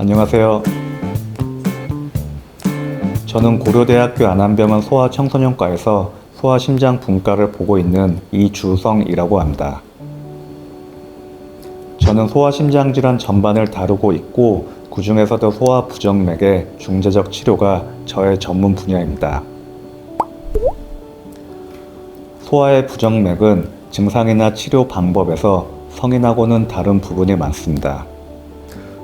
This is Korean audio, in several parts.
안녕하세요. 저는 고려대학교 안암병원 소아청소년과에서 소아심장분과를 보고 있는 이주성이라고 합니다. 저는 소아심장 질환 전반을 다루고 있고 그 중에서도 소아 부정맥의 중재적 치료가 저의 전문 분야입니다. 소아의 부정맥은 증상이나 치료 방법에서 성인하고는 다른 부분이 많습니다.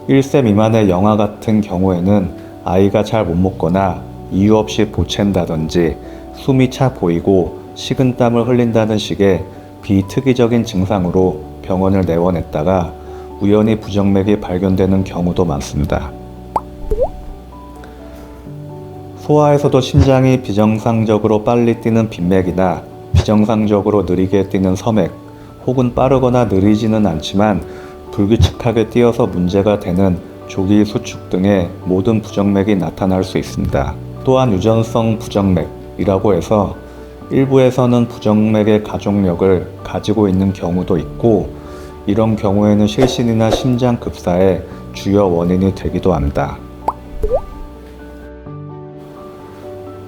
1세 미만의 영아 같은 경우에는 아이가 잘 못 먹거나 이유 없이 보챈다든지 숨이 차 보이고 식은땀을 흘린다는 식의 비특이적인 증상으로 병원을 내원했다가 우연히 부정맥이 발견되는 경우도 많습니다. 소아에서도 심장이 비정상적으로 빨리 뛰는 빈맥이나 비정상적으로 느리게 뛰는 서맥 혹은 빠르거나 느리지는 않지만 불규칙하게 뛰어서 문제가 되는 조기 수축 등의 모든 부정맥이 나타날 수 있습니다. 또한 유전성 부정맥이라고 해서 일부에서는 부정맥의 가족력을 가지고 있는 경우도 있고 이런 경우에는 실신이나 심장 급사의 주요 원인이 되기도 합니다.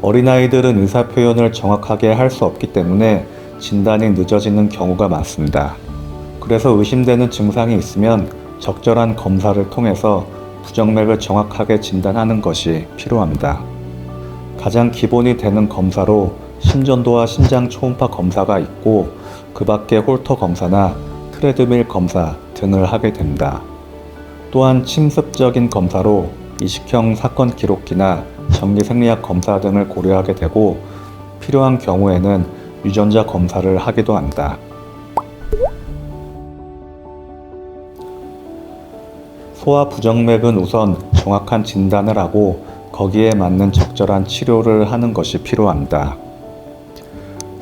어린아이들은 의사 표현을 정확하게 할 수 없기 때문에 진단이 늦어지는 경우가 많습니다. 그래서 의심되는 증상이 있으면 적절한 검사를 통해서 부정맥을 정확하게 진단하는 것이 필요합니다. 가장 기본이 되는 검사로 심전도와 심장 초음파 검사가 있고 그 밖에 홀터 검사나 트레드밀 검사 등을 하게 됩니다. 또한 침습적인 검사로 이식형 사건 기록기나 정기 생리학 검사 등을 고려하게 되고 필요한 경우에는 유전자 검사를 하기도 합니다. 소아 부정맥은 우선 정확한 진단을 하고 거기에 맞는 적절한 치료를 하는 것이 필요합니다.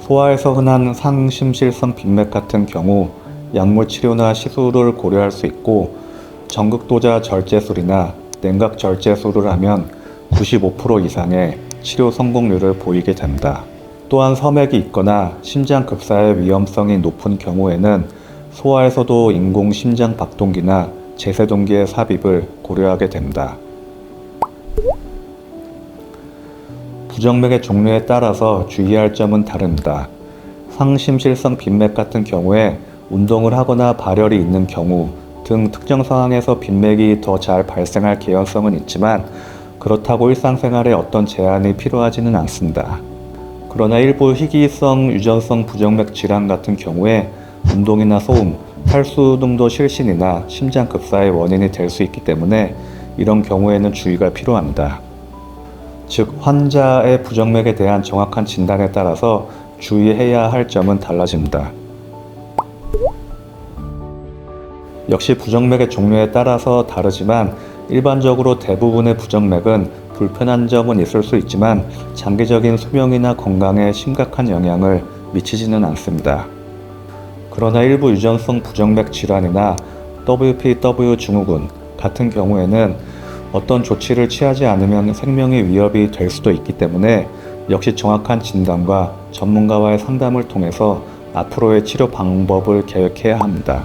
소아에서 흔한 상심실성 빈맥 같은 경우 약물 치료나 시술을 고려할 수 있고 전극도자 절제술이나 냉각 절제술을 하면 95% 이상의 치료 성공률을 보이게 됩니다. 또한 서맥이 있거나 심장 급사의 위험성이 높은 경우에는 소아에서도 인공 심장 박동기나 제세 동기의 삽입을 고려하게 됩니다. 부정맥의 종류에 따라서 주의할 점은 다릅니다. 상심실성 빈맥 같은 경우에 운동을 하거나 발열이 있는 경우 등 특정 상황에서 빈맥이 더 잘 발생할 개연성은 있지만 그렇다고 일상생활에 어떤 제한이 필요하지는 않습니다. 그러나 일부 희귀성 유전성 부정맥 질환 같은 경우에 운동이나 소음, 탈수 등도 실신이나 심장 급사의 원인이 될 수 있기 때문에 이런 경우에는 주의가 필요합니다. 즉, 환자의 부정맥에 대한 정확한 진단에 따라서 주의해야 할 점은 달라집니다. 역시 부정맥의 종류에 따라서 다르지만 일반적으로 대부분의 부정맥은 불편한 점은 있을 수 있지만 장기적인 수명이나 건강에 심각한 영향을 미치지는 않습니다. 그러나 일부 유전성 부정맥 질환이나 WPW 증후군 같은 경우에는 어떤 조치를 취하지 않으면 생명의 위협이 될 수도 있기 때문에 역시 정확한 진단과 전문가와의 상담을 통해서 앞으로의 치료 방법을 계획해야 합니다.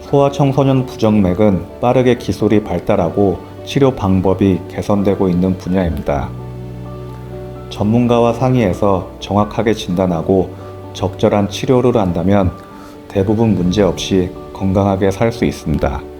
소아 청소년 부정맥은 빠르게 기술이 발달하고 치료 방법이 개선되고 있는 분야입니다. 전문가와 상의해서 정확하게 진단하고 적절한 치료를 한다면 대부분 문제 없이 건강하게 살 수 있습니다.